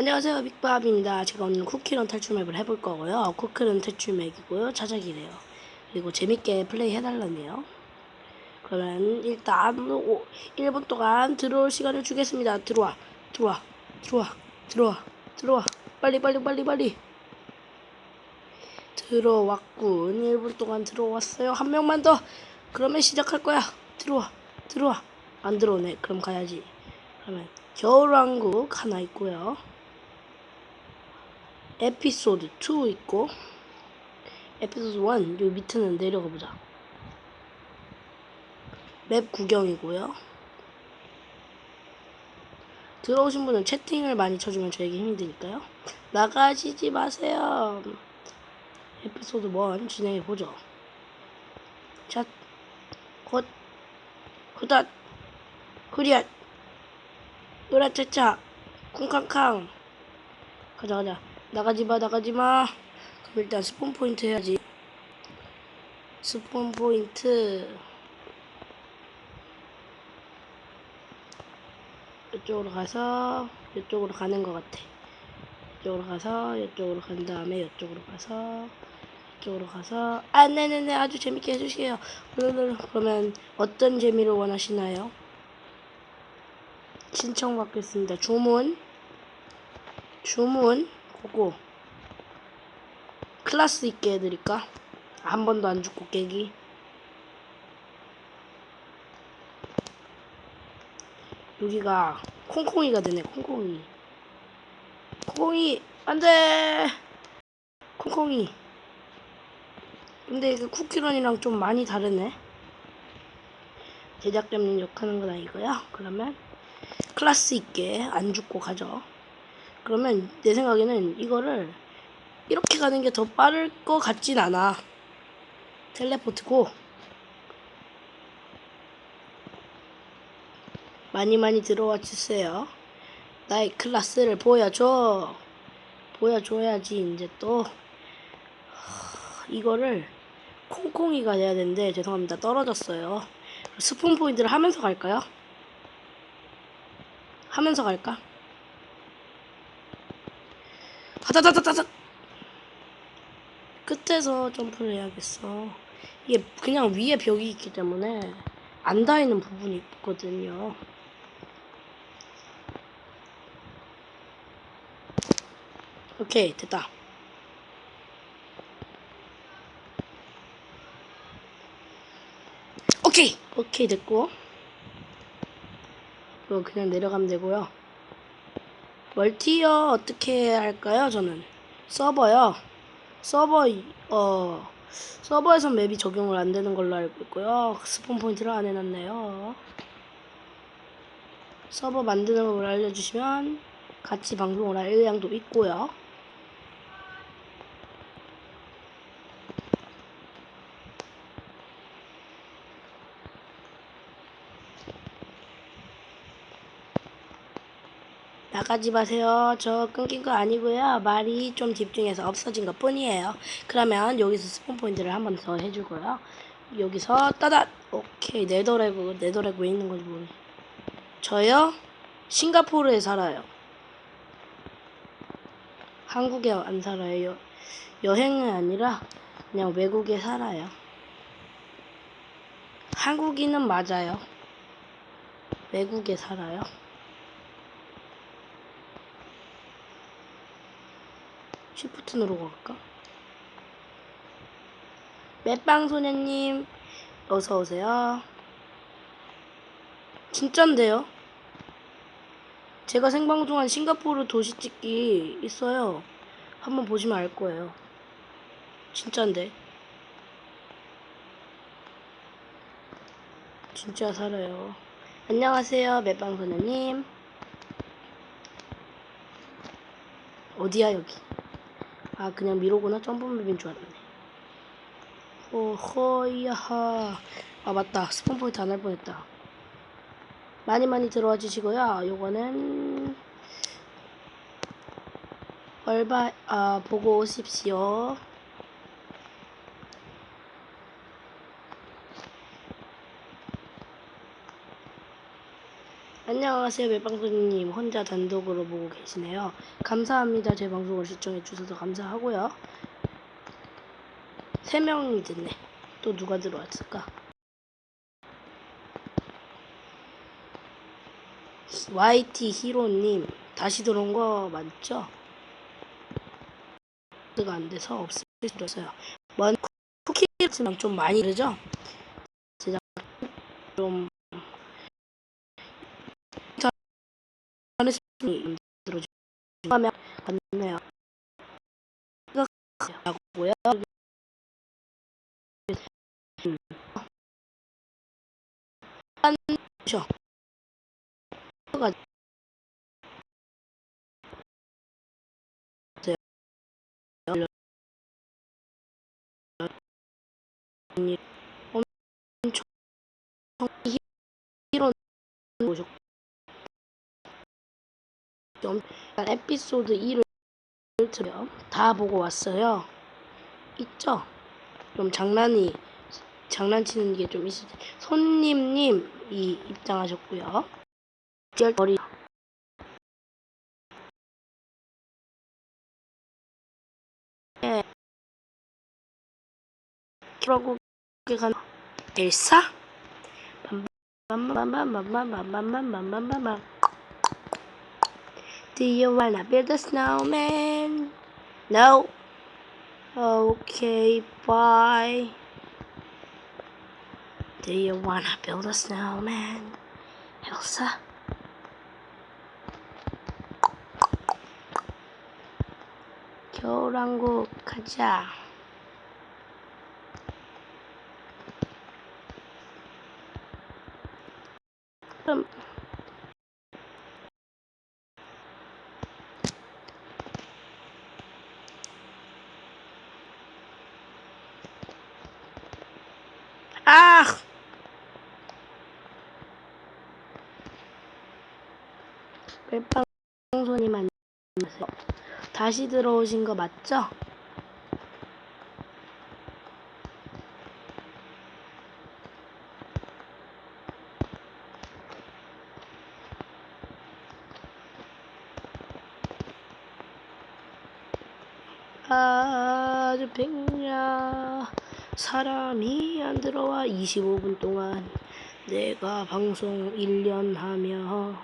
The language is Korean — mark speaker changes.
Speaker 1: 안녕하세요. 빅밥입니다. 제가 오늘 쿠키런 탈출맵을 해볼 거고요. 쿠키런 탈출맵이고요. 차작이래요. 그리고 재밌게 플레이 해달라네요. 그러면 일단 오, 1분 동안 들어올 시간을 주겠습니다. 들어와 들어와 들어와 들어와 들어와. 빨리 빨리 빨리 빨리. 들어왔군. 1분 동안 들어왔어요. 한 명만 더. 그러면 시작할 거야. 들어와 들어와. 안 들어오네. 그럼 가야지. 그러면 겨울왕국 하나 있고요 에피소드 2 있고 에피소드 1 여기 밑에는 내려가 보자. 맵 구경이고요. 들어오신 분은 채팅을 많이 쳐주면 저에게 힘이 되니까요. 나가시지 마세요. 에피소드 1 진행해 보죠. 자, 곧, 후닷, 후리앗, 으라차차, 쿵캉캉. 가자, 가자. 나가지 마, 나가지 마. 그럼 일단 스폰 포인트 해야지. 스폰 포인트. 이쪽으로 가서, 이쪽으로 가는 것 같아. 이쪽으로 가서, 이쪽으로 간 다음에 이쪽으로 가서, 이쪽으로 가서, 아, 네네네. 아주 재밌게 해주세요. 그러면 어떤 재미를 원하시나요? 신청 받겠습니다. 주문. 주문. 고고. 클라스 있게 해드릴까? 한 번도 안 죽고 깨기. 여기가 콩콩이가 되네, 콩콩이. 콩콩이, 안 돼! 콩콩이. 근데 그 쿠키런이랑 좀 많이 다르네. 제작자님 욕하는 건 아니고요. 그러면 클래스 있게 안 죽고 가죠. 그러면 내 생각에는 이거를 이렇게 가는 게 더 빠를 것 같진 않아. 텔레포트고 많이 많이 들어와 주세요. 나의 클래스를 보여줘. 보여줘야지 이제 또 이거를 콩콩이가 돼야 되는데 죄송합니다 떨어졌어요. 스폰 포인트를 하면서 갈까요? 하면서 갈까? 하다다다다다 끝에서 점프를 해야겠어. 이게 그냥 위에 벽이 있기 때문에 안 닿이는 부분이 있거든요. 오케이 됐다. 오케이 오케이 됐고 이거 그냥 내려가면 되고요 멀티어 어떻게 할까요? 저는 서버요. 서버 어 서버에선 맵이 적용을 안 되는 걸로 알고 있고요. 스폰 포인트를 안 해놨네요. 서버 만드는 걸 알려주시면 같이 방송을 할 의향도 있고요 나가지 마세요. 저 끊긴 거 아니고요. 말이 좀 집중해서 없어진 것 뿐이에요. 그러면 여기서 스폰 포인트를 한 번 더 해주고요. 여기서 따다 오케이 네더래그 왜 있는 건지 모르. 저요 싱가포르에 살아요. 한국에 안 살아요. 여 행은 아니라 그냥 외국에 살아요. 한국인은 맞아요. 외국에 살아요. 쉬프트 누르고 갈까? 맷빵 소녀님 어서 오세요. 진짠데요? 제가 생방송한 싱가포르 도시 찍기 있어요. 한번 보시면 알 거예요. 진짠데. 진짜 살아요. 안녕하세요, 맷빵 소녀님. 어디야 여기? 아 그냥 미로구나? 점프맵인 줄 알았네. 호호야하. 아 맞다. 스폰 포인트 안 할 뻔했다. 많이 많이 들어와 주시고요. 요거는 얼바 아 보고 오십시오 안녕하세요, 멜빵소님. 혼자 단독으로 보고 계시네요. 감사합니다. 제 방송을 시청해 주셔서 감사하고요. 세 명이 됐네. 또 누가 들어왔을까? YT 히로님, 다시 들어온 거 맞죠? 가안 돼서 없어졌어요. 먼 쿠키랑 좀 많이 다르죠? 제작 좀 하는 식으로 만들어주면 맞네요. 라고요. 안죠. 가 네. 에피소드 1을 들여 다 보고 왔어요. 있죠? 좀 장난이 장난치는 게 좀 있을 때 손님님이 입장하셨고요. 머리 예. 그러고 간 엘사 빰빰빰빰빰빰빰빰빰빰빰 Do you wanna build a snowman? No. Okay, bye. Do you wanna build a snowman? Elsa? 겨울왕국 가자. 멜빵손님 안녕하세요. 다시 들어오신 거 맞죠? 아주 백냐 사람이 안 들어와 25분 동안 내가 방송 1년 하며